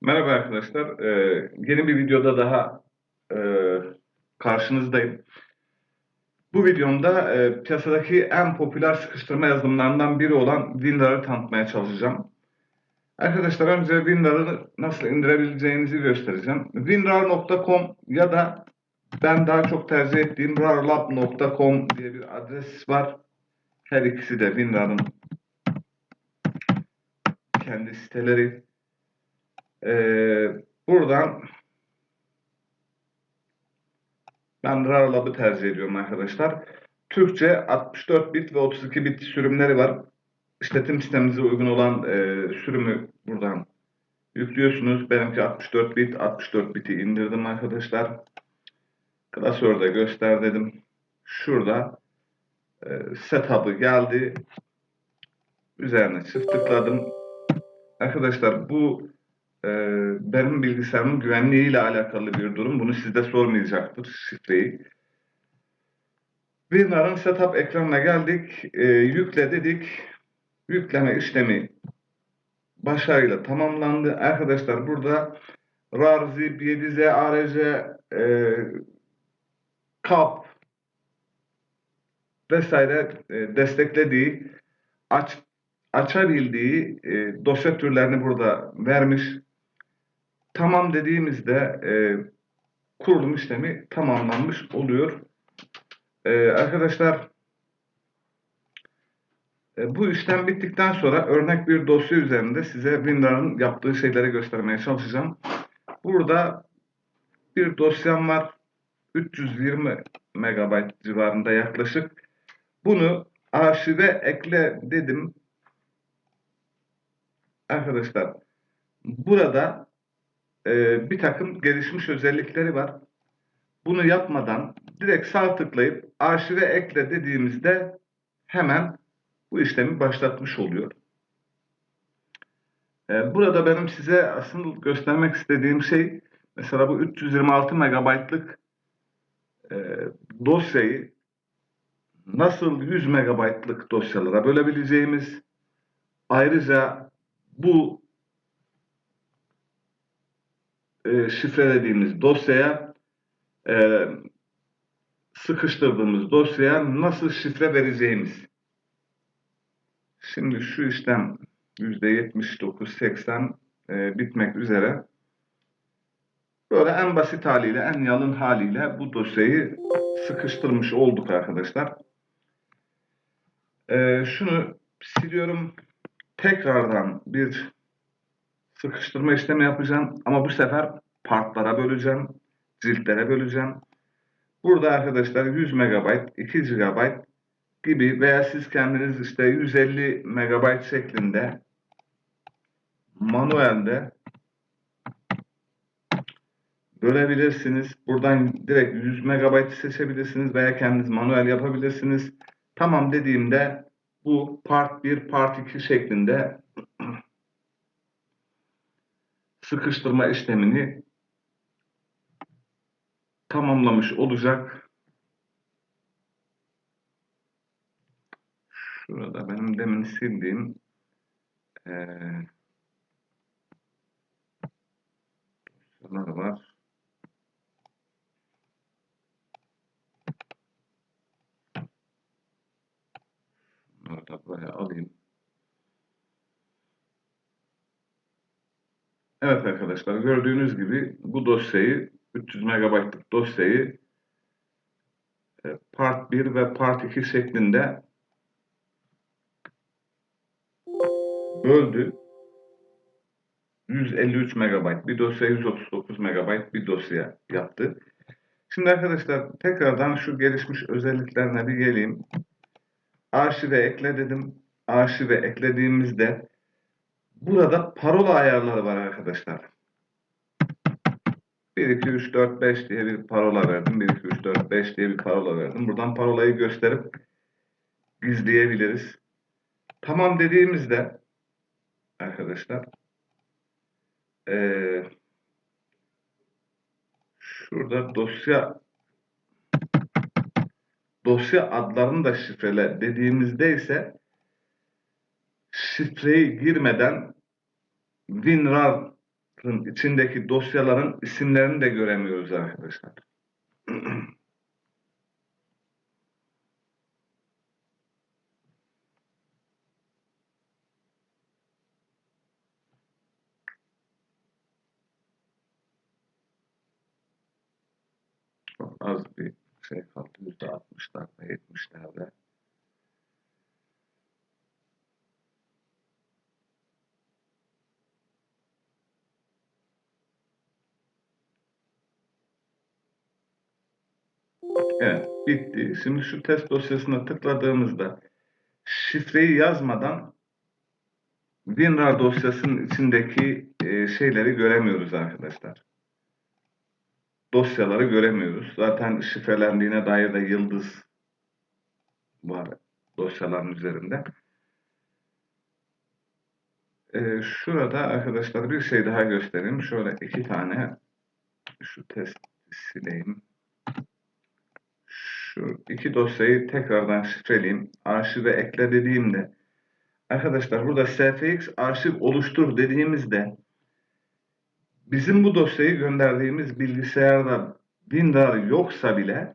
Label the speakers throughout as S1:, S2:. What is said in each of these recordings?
S1: Merhaba arkadaşlar. Ee, yeni bir videoda daha e, karşınızdayım. Bu videomda e, piyasadaki en popüler sıkıştırma yazılımlarından biri olan WinRAR'ı tanıtmaya çalışacağım. Arkadaşlar önce WinRAR'ı nasıl indirebileceğinizi göstereceğim. WinRAR.com ya da ben daha çok tercih ettiğim rarlab.com diye bir adres var. Her ikisi de WinRAR'ın kendi siteleri. Ee, buradan ben RARLab'ı tercih ediyorum arkadaşlar. Türkçe 64 bit ve 32 bit sürümleri var. İşletim sistemimize uygun olan e, sürümü buradan yüklüyorsunuz. Benimki 64 bit. 64 biti indirdim arkadaşlar. Klasörde göster dedim. Şurada e, setup'ı geldi. Üzerine çift tıkladım. Arkadaşlar bu benim bilgisayarımın güvenliği ile alakalı bir durum. Bunu sizde sormayacaktır şifreyi. WinRAR'ın setup ekranına geldik. E, yükle dedik. Yükleme işlemi başarıyla tamamlandı. Arkadaşlar burada RAR, ZIP, 7Z, ARC, e, KAP vesaire e, desteklediği aç, açabildiği e, dosya türlerini burada vermiş. Tamam dediğimizde e, kurulum işlemi tamamlanmış oluyor. E, arkadaşlar e, bu işlem bittikten sonra örnek bir dosya üzerinde size WinRAR'ın yaptığı şeyleri göstermeye çalışacağım. Burada bir dosyam var. 320 MB civarında yaklaşık. Bunu arşive ekle dedim. Arkadaşlar burada e, bir takım gelişmiş özellikleri var. Bunu yapmadan direkt sağ tıklayıp arşive ekle dediğimizde hemen bu işlemi başlatmış oluyor. E, burada benim size asıl göstermek istediğim şey mesela bu 326 MB'lık e, dosyayı nasıl 100 MB'lık dosyalara bölebileceğimiz ayrıca bu e, şifrelediğimiz dosyaya e, sıkıştırdığımız dosyaya nasıl şifre vereceğimiz. Şimdi şu işlem %79-80 e, bitmek üzere. Böyle en basit haliyle, en yalın haliyle bu dosyayı sıkıştırmış olduk arkadaşlar. E, şunu siliyorum. Tekrardan bir sıkıştırma işlemi yapacağım. Ama bu sefer partlara böleceğim. Ciltlere böleceğim. Burada arkadaşlar 100 MB, 2 GB gibi veya siz kendiniz işte 150 MB şeklinde manuelde bölebilirsiniz. Buradan direkt 100 MB seçebilirsiniz veya kendiniz manuel yapabilirsiniz. Tamam dediğimde bu part 1, part 2 şeklinde sıkıştırma işlemini tamamlamış olacak. Şurada benim demin sildiğim ee, dosyalar var. Evet arkadaşlar gördüğünüz gibi bu dosyayı 300 MB'lık dosyayı e, Part 1 ve Part 2 şeklinde böldü. 153 MB bir dosya 139 MB bir dosya yaptı. Şimdi arkadaşlar tekrardan şu gelişmiş özelliklerine bir geleyim. Arşive ekle dedim. Arşive eklediğimizde burada parola ayarları var arkadaşlar. 1, 2, 3, 4, 5 diye bir parola verdim. 1, 2, 3, 4, 5 diye bir parola verdim. Buradan parolayı gösterip gizleyebiliriz. Tamam dediğimizde arkadaşlar ee, şurada dosya dosya adlarını da şifrele dediğimizde ise şifreye girmeden WinRAR'ın içindeki dosyaların isimlerini de göremiyoruz arkadaşlar. Az bir şey kaldı. %60'larda, %70'lerde. Evet, bitti. Şimdi şu test dosyasına tıkladığımızda şifreyi yazmadan WinRAR dosyasının içindeki e, şeyleri göremiyoruz arkadaşlar. Dosyaları göremiyoruz. Zaten şifrelendiğine dair de yıldız var dosyaların üzerinde. E, şurada arkadaşlar bir şey daha göstereyim. Şöyle iki tane şu test sileyim. Şu iki dosyayı tekrardan şifreleyeyim. Arşive ekle dediğimde arkadaşlar burada SFX arşiv oluştur dediğimizde bizim bu dosyayı gönderdiğimiz bilgisayarda WinRAR yoksa bile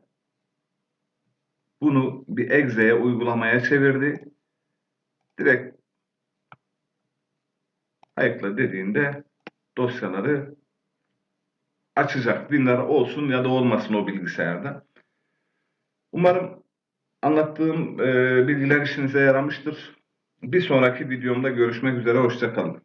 S1: bunu bir exe'ye uygulamaya çevirdi. Direkt ayıkla dediğinde dosyaları açacak. WinRAR olsun ya da olmasın o bilgisayarda. Umarım anlattığım e, bilgiler işinize yaramıştır. Bir sonraki videomda görüşmek üzere. Hoşçakalın.